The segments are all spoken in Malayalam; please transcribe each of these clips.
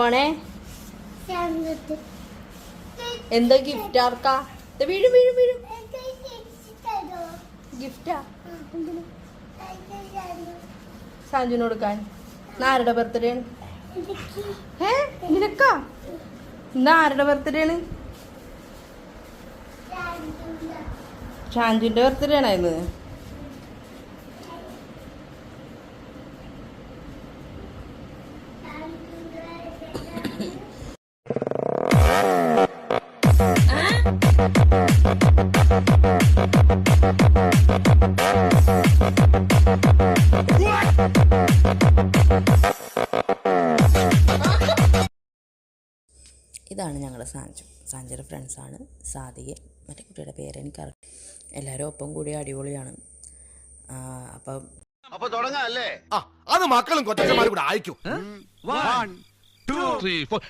പോണേ? എന്താ ഗിഫ്റ്റ് ആർക്കാ? വീഴും വീഴും വീഴും. ഗിഫ്റ്റാ സാഞ്ചുന് കൊടുക്കാൻ. ആരുടെ ബർത്ത്ഡേ ആണ്? ഏ? നിനക്കാ? ഇന്ന് ആരുടെ ബർത്ത്ഡേ ആണ്? ഷാഞ്ചുന്റെ ബർത്ത്ഡേ ആണോ സാഞ്ചു സാഞ്ചിയുടെ ഫ്രണ്ട്സാണ് സാദിക മറ്റേ കുട്ടിയുടെ പേര് എനിക്കറിയാം. എല്ലാവരും ഒപ്പം കൂടി അടിപൊളിയാണ്. അപ്പം അപ്പൊ തുടങ്ങാം അല്ലേ ആ അത് മക്കളും കൊച്ചന്മാരും കൂടെ അയക്കും. One, two, three, four.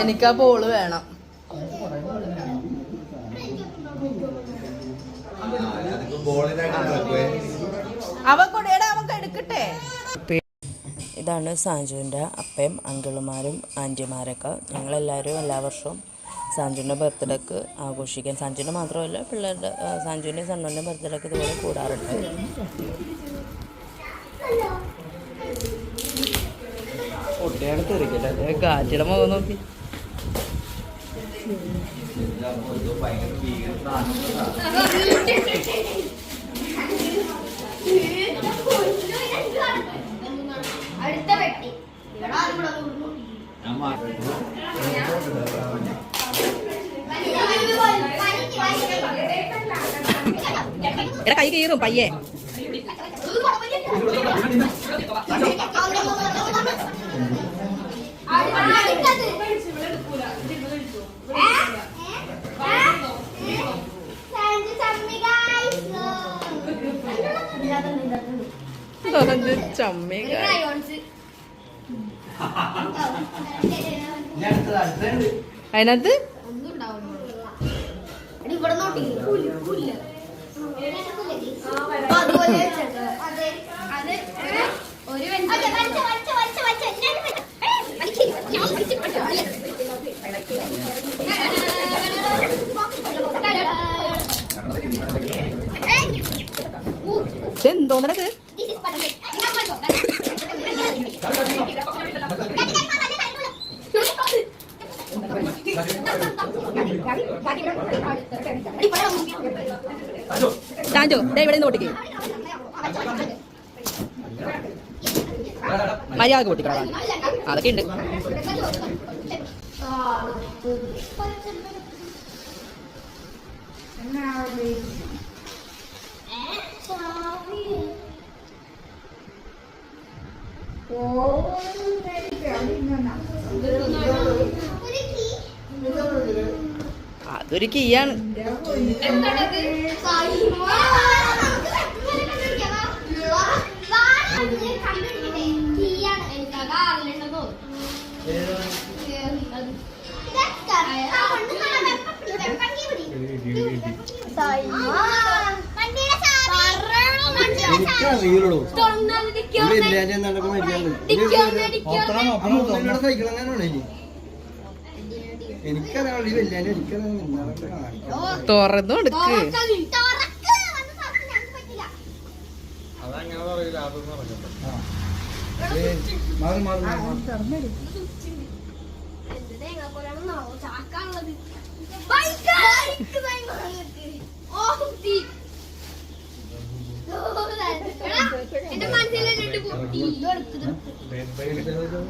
എനിക്ക് ആ ബോൾ വേണം. അവ അവൻ കൊടയുടെ അവൻ എടുക്കട്ടെ. ഇതാണ് സാഞ്ചുവിന്റെ അപ്പയും അങ്കിളുമാരും ആന്റിമാരൊക്കെ ഞങ്ങളെല്ലാവരും എല്ലാ വർഷവും സാഞ്ചുവിന്റെ ബർത്ത്ഡേക്ക് ആഘോഷിക്കാൻ സാഞ്ചുവിന്റെ മാത്രമല്ല പിള്ളേരുടെ സാഞ്ചുവിന്റെയും സണ്ണുവിന്റെയും ബർത്ത്ഡേക്ക് ഇതുപോലെ കൂടാറുണ്ട്. എടാ കൈ കീറും പയ്യെ. ചമ്മി അതിനകത്ത്? ഇവിടെ ചാഞ്ചോ ദേ ഇവിടെ നിന്ന് പൊട്ടിക്കേ മര്യാദ പൊട്ടിക്കണം അതൊക്കെ ഉണ്ട് അതൊരു കീയാണ് എനിക്കറിയില്ലടോ. വെള്ളിയാഴ്ച നടക്കുന്ന മാറി ചാക്കാനുള്ളത്. എന്റെ മനസ്സിലെ പൊട്ടി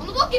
ഒന്ന് പൊക്കി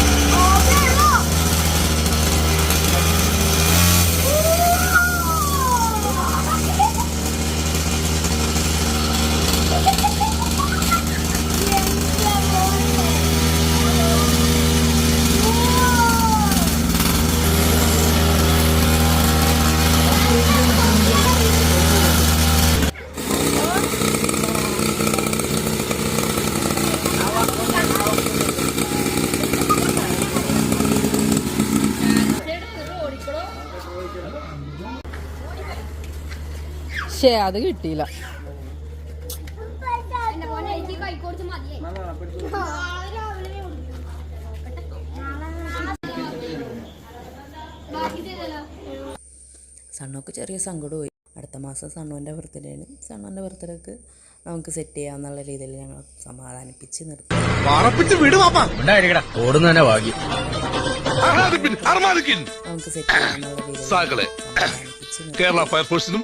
രാവിലെ അത് കിട്ടിയില്ല. സണ്ണുക്ക് ചെറിയ സങ്കടമായി അടുത്ത മാസം സണ്ണുവിന്റെ ബർത്ത്ഡേയാണ് സണ്ണുവിന്റെ ബർത്ത്ഡേക്ക് നമുക്ക് സെറ്റ് ചെയ്യാന്നുള്ള രീതിയിൽ ഞങ്ങൾ സമാധാനിപ്പിച്ച് നിർത്തി. നമുക്ക് സെറ്റ് ചെയ്യാന്നുള്ള രീതിയിൽ കേരള ഫയർഫോഴ്സിനും